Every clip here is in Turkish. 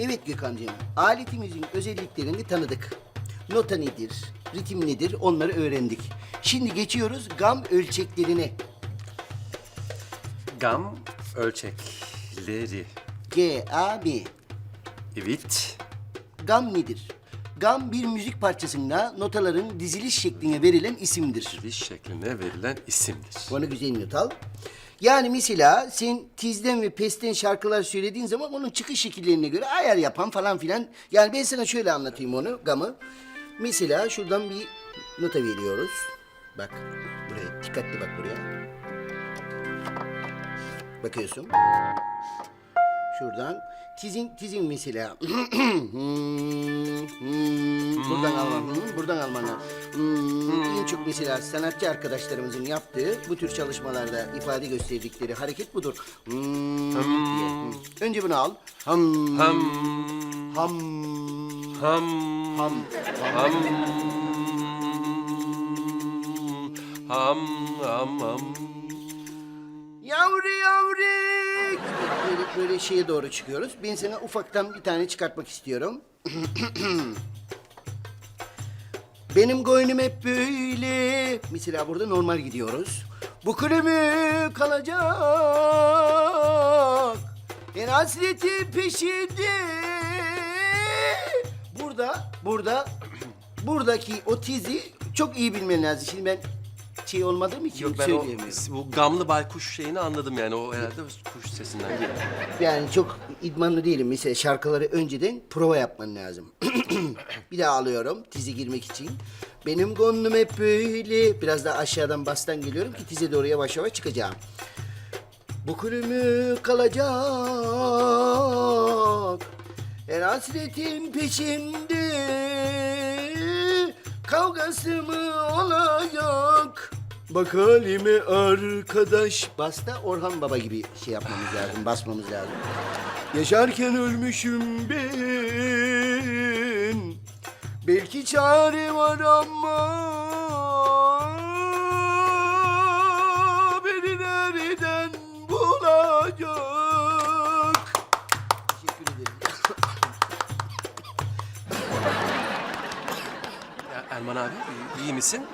Evet Gökhan'cığım, aletimizin özelliklerini tanıdık. Nota nedir, ritim nedir onları öğrendik. Şimdi geçiyoruz gam ölçeklerine. Gam ölçekleri. G, A, M. Evet. Gam nedir? Gam bir müzik parçasında notaların diziliş şekline verilen isimdir. Giriş şekline verilen isimdir. Onu güzel not al. Yani mesela sen tizden ve pesten şarkılar söylediğin zaman onun çıkış şekillerine göre ayar yapan falan filan. Yani ben sana şöyle anlatayım onu, gamı. Mesela şuradan bir nota veriyoruz. Bak buraya, dikkatli bak buraya. Bakıyorsun. Şuradan tizin tizin mesela. Hmm, hmm, buradan alman, buradan alman. Hmm, En çok mesela sanatçı arkadaşlarımızın yaptığı bu tür çalışmalarda ifade gösterdikleri hareket budur. Diye. Önce bunu al. Ham, Ham, ham, ham, ham. ham, ham, ham, ham. Yavru yavru. Böyle, böyle şeye doğru çıkıyoruz. Ben sana ufaktan bir tane çıkartmak istiyorum. Benim koynum hep böyle. Mesela burada normal gidiyoruz. Bu kulübü kalacak. En hasretin peşinde. Burada, burada, buradaki o tizi çok iyi bilmen lazım. Şimdi ben şey olmadığım için Yok ben o, söyleyemiyorum. bu gamlı baykuş şeyini anladım yani. O herhalde kuş sesinden geliyor. Yani çok idmanlı değilim. Mesela şarkıları önceden prova yapman lazım. bir daha alıyorum tize girmek için. Benim gönlüm hep böyle. Biraz daha aşağıdan bastan geliyorum ki tize doğru yavaş yavaş çıkacağım. Bu kulümü kalacak. Her hasretin peşinde. Kavgası mı olacak? Bak halime arkadaş. Basta Orhan Baba gibi şey yapmamız lazım, basmamız lazım. Yaşarken ölmüşüm ben. Belki çare var ama beni nereden bulacak? Teşekkür ederim. Erman abi iyi misin?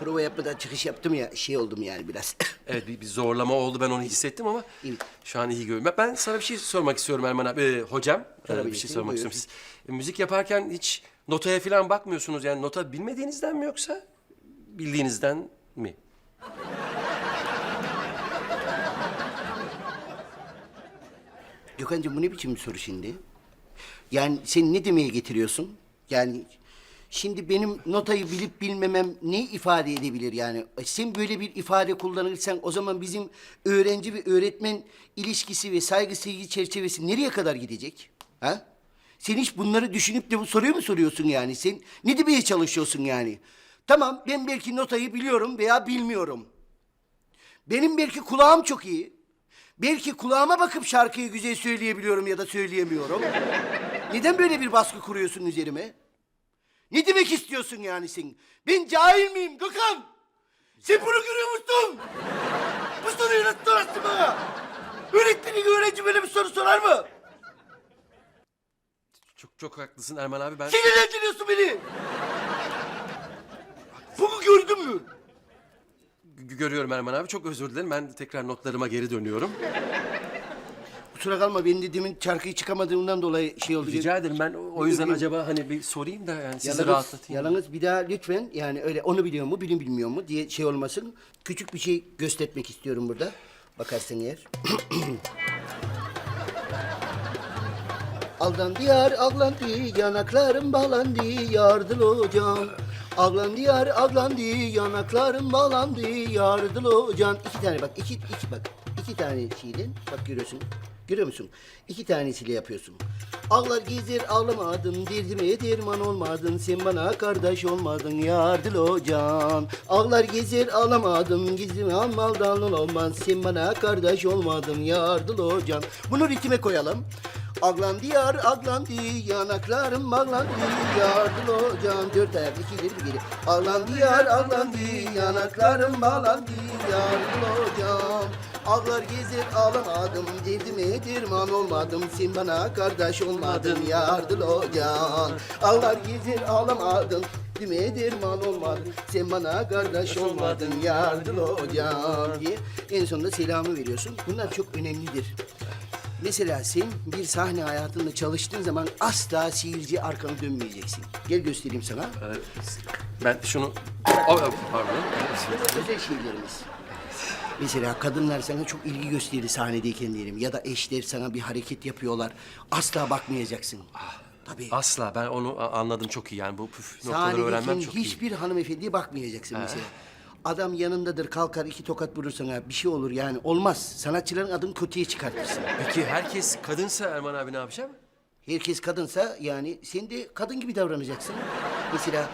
Prova yapmadan çıkış yaptım ya şey oldum yani biraz. Evet bir, bir zorlama oldu ben onu hissettim ama Evet. şu an iyi görüyorum. Ben- sana bir şey sormak istiyorum Erman abi. Ee, hocam Tabii ee, bir şey sormak buyur. istiyorum. Siz e, müzik yaparken hiç notaya falan bakmıyorsunuz yani nota bilmediğinizden mi yoksa bildiğinizden mi? Gökhan'cığım bu ne biçim bir soru şimdi? Yani sen ne demeye getiriyorsun? Yani şimdi benim notayı bilip bilmemem ne ifade edebilir yani? E, Sen böyle bir ifade kullanırsan o zaman bizim öğrenci ve öğretmen ilişkisi ve saygı sevgi çerçevesi nereye kadar gidecek? Ha? Sen hiç bunları düşünüp de bu soruyu mu soruyorsun yani? Sen ne demeye çalışıyorsun yani? Tamam ben belki notayı biliyorum veya bilmiyorum. Benim belki kulağım çok iyi. Belki kulağıma bakıp şarkıyı güzel söyleyebiliyorum ya da söyleyemiyorum. Neden böyle bir baskı kuruyorsun üzerime? Ne demek istiyorsun yani sen? Ben cahil miyim Gökhan? Sen bunu görüyor musun? Bu soruyu nasıl sorarsın bana? Öğretmenin öğrenci böyle bir soru sorar mı? Çok çok haklısın Erman abi ben... Sinirlendiriyorsun beni. Bunu gördün mü? G- Görüyorum Erman abi. Çok özür dilerim. Ben tekrar notlarıma geri dönüyorum. Kusura kalma ben de demin şarkıyı çıkamadığımdan dolayı şey oldu. Rica ederim. Ben o o yüzden acaba hani bir sorayım da yani sizi rahatlatayım. yalnız bir daha lütfen yani öyle onu biliyor mu, bilim bilmiyor mu diye şey olmasın. Küçük bir şey göstermek istiyorum burada. Bakarsan eğer. Aldan diyar ağlandı, yanaklarım bağlandı, yardılı hocam. Ağlan diyar ağlandı, yanaklarım bağlandı, yardılı hocam. İki tane bak, iki, iki bak. iki tane şeyden, bak görüyorsun. Görüyor musun? İki tanesiyle yapıyorsun. Ağlar gezer ağlamadın, derdime derman olmadın, sen bana kardeş olmadın, yardılı hocam. Ağlar gezer ağlamadın, gizlime almaldan olmaz, sen bana kardeş olmadın, yardılı hocam. Bunu ritme koyalım. Aglan diyar aglandı yanaklarım bağlandı yardım hocam dört ayak iki ileri bir geri Aglan diyar aglandı yanaklarım bağlandı yardım hocam Ağlar gezer ağlamadım derdime Dime derman olmadım sen bana kardeş olmadın yardılı hocan Ağlar gezer ağlamadın Dime derman olmadın sen bana kardeş olmadın yardılı hocan diye en sonunda selamı veriyorsun. Bunlar çok önemlidir. Mesela sen bir sahne hayatında çalıştığın zaman asla seyirci arkanı dönmeyeceksin. Gel göstereyim sana. Ee, ben şunu... Pardon. Özel şeylerimiz. Mesela kadınlar sana çok ilgi gösterir sahnedeyken diyelim ya da eşler sana bir hareket yapıyorlar. Asla bakmayacaksın. Tabii. Asla ben onu a- anladım çok iyi yani bu püf noktaları öğrenmem Sahnedeyken çok iyi. hiçbir hanımefendiye bakmayacaksın mesela. Adam yanındadır kalkar iki tokat vurur sana bir şey olur yani olmaz. Sanatçıların adını kötüye çıkartırsın. Peki herkes kadınsa Erman abi ne yapacağım? Herkes kadınsa yani sen de kadın gibi davranacaksın. Mesela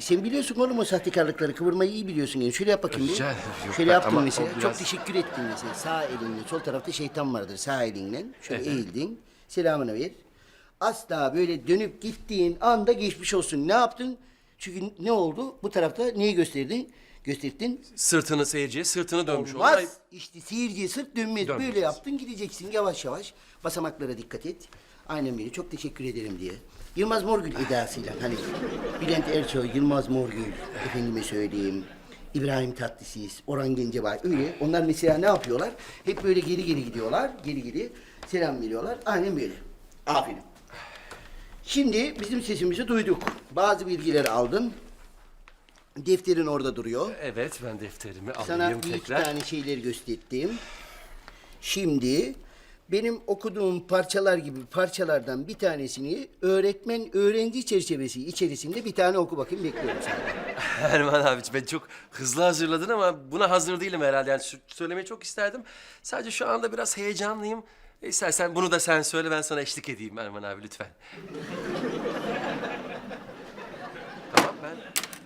sen biliyorsun oğlum o sahtekarlıkları kıvırmayı iyi biliyorsun yani. Şöyle yap bakayım bir. Rica ederim. Yok, Şöyle ben- yaptın ama mesela. o biraz- Çok teşekkür ettin mesela. Sağ elinle sol tarafta şeytan vardır. Sağ elinle şöyle eğildin. Selamını ver. Asla böyle dönüp gittiğin anda geçmiş olsun. Ne yaptın? Çünkü ne oldu? Bu tarafta neyi gösterdin? Gösterdin. Sırtını seyirciye sırtını dönmüş oldu. Olmaz. Ay, İşte seyirciye sırt dönmez. Dönmez. Böyle yaptın gideceksin yavaş yavaş. Basamaklara dikkat et. Aynen böyle. Çok teşekkür ederim diye. Yılmaz Morgül edasıyla hani Bülent Ersoy, Yılmaz Morgül, efendime söyleyeyim. İbrahim Tatlıses, Orhan Gencebay öyle. Onlar mesela ne yapıyorlar? Hep böyle geri geri gidiyorlar. Geri geri selam veriyorlar. Aynen böyle. Aferin. Şimdi bizim sesimizi duyduk. Bazı bilgileri aldın. Defterin orada duruyor. Evet ben defterimi Sana alayım bir iki tane şeyleri gösterdim. Şimdi benim okuduğum parçalar gibi parçalardan bir tanesini öğretmen öğrenci çerçevesi içerisinde bir tane oku bakayım bekliyorum senden. Erman abi ben çok hızlı hazırladın ama buna hazır değilim herhalde. Yani sö- söylemeyi çok isterdim. Sadece şu anda biraz heyecanlıyım. E, İstersen bunu da sen söyle ben sana eşlik edeyim Erman abi lütfen. tamam ben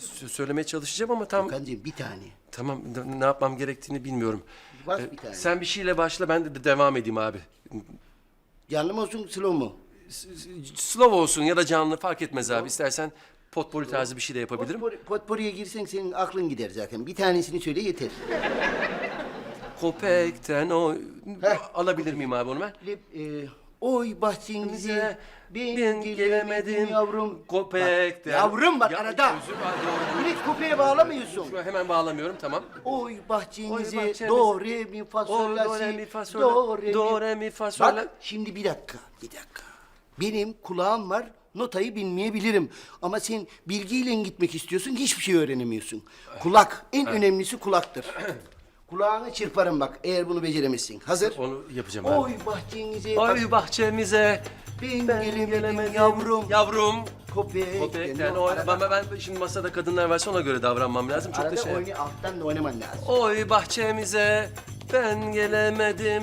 sö- söylemeye çalışacağım ama tam Kancığım bir tane. Tamam ne- ne yapmam gerektiğini bilmiyorum. Bak E, bir tane. Sen bir şeyle başla ben de, de devam edeyim abi. Canlı mı olsun slow mu? S- s- Slow olsun ya da canlı fark etmez abi. İstersen potpourri tarzı bir şey de yapabilirim. Potpourriye girsen senin aklın gider zaten. Bir tanesini söyle yeter. Kopekten o... Alabilir miyim abi onu ben? Lep, e, oy bahçenize ben, Ben gelemedim yavrum. Kopekten. Bak, yavrum bak Ya, arada. özür dilerim. Direkt kopya bağlamıyorsun. Şu an hemen bağlamıyorum tamam. Oy bahçenize Oy bahçemize- do re mi fa sol la do, re, si mi, fa, sol, do re mi. Do, re, mi, fa, sol, la. Bak şimdi bir dakika bir dakika. Benim kulağım var notayı bilmeyebilirim. Ama sen bilgiyle gitmek istiyorsun hiçbir şey öğrenemiyorsun. Kulak en önemlisi kulaktır. Kulağını çırparım bak eğer bunu beceremezsin. Hazır? Onu yapacağım abi. Oy bahçenize Oy bahçemize ben, gelemedim, yavrum. Yavrum. Kopekten o. Ben, ben, ben şimdi masada kadınlar varsa ona göre davranmam lazım. Çok da Arada şey. oyna, alttan da oynaman lazım. Oy bahçemize ben gelemedim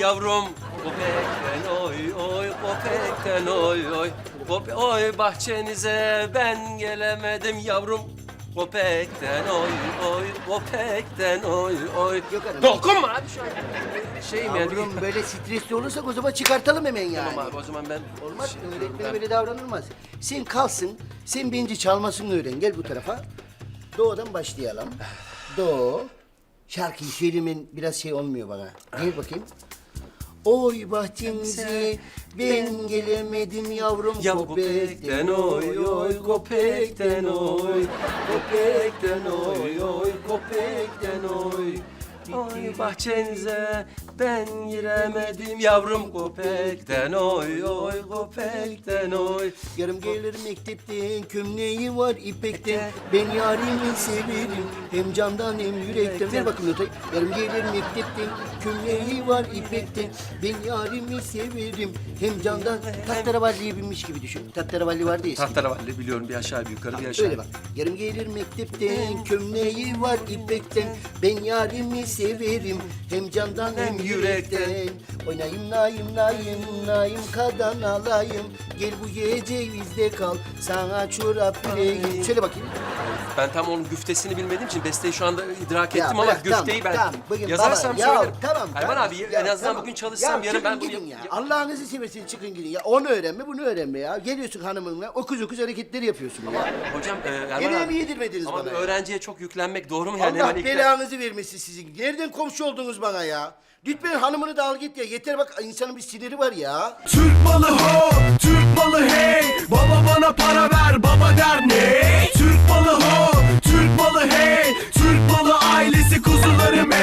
yavrum. Kopekten oy oy kopekten oy oy. Kop- oy bahçenize ben gelemedim yavrum. Kopekten oy oy kopekten oy oy. Yok hanım. Dokunma abi şu an. Şeyim yani. Yavrum böyle stresli olursak o zaman çıkartalım hemen yani. Tamam abi o zaman ben... Olmaz Şey, öğretmene ben- böyle davranılmaz. Sen kalsın, sen bence çalmasını öğren. Gel bu tarafa. Do'dan başlayalım. Do. Şarkıyı söylemen biraz şey olmuyor bana. Gel bakayım. Oy bahçemize ben gelemedim yavrum Ya kopekten oy oy kopekten oy kopekten oy. oy. Kopekten oy Oy bahçenize ben giremedim yavrum kopekten oy oy kopekten oy Yarım gelir mektepten, kömleği var ipekten. Ben yarimi severim, hem candan hem yürekten. Ver bakayım notayı. Yarım gelir mektepten, kömleği var ipekten. Ben yarimi severim, hem candan. Tahtaravalliye binmiş gibi düşün. Tahtaravalli vardı ya. Tahtaravalli biliyorum bir aşağı bir yukarı bir aşağı. Öyle bak. Yarım gelir mektepten, kömleği var ipekten. Ben yarimi severim, hem candan hem Hem yürekten. yürekten. Oynayım nayım nayım nayım kadan alayım. Gel bu gece bizde kal, sana çorap bileyim. Şöyle bakayım. Ben tam onun güftesini bilmediğim için besteyi şu anda idrak Ya ettim ama bırak, güfteyi tamam, ben tamam. Bugün yazarsam baba, ya söylerim. Tamam, Erman tamam. abi Ya en azından tamam. bugün çalışsam ya, yarın ben bunu... gidin ya. Allah'ınızı seversen çıkın gidin ya. Onu öğrenme, bunu öğrenme ya. Geliyorsun hanımınla okuz okuz hareketler yapıyorsun ya. Hocam e, Erman Yemeğimi yedirmediniz Ama bana ya. öğrenciye çok yüklenmek doğru mu yani? Allah Hemen ilk- belanızı vermesin sizin. Nereden komşu oldunuz bana ya? Lütfen hanımını da al git ya. Yeter bak insanın bir siniri var ya. Türk malı ho, Türk malı hey. Baba bana para ver, baba der ne? Türk malı ho, Türk malı hey. Türk malı ailesi kuzularım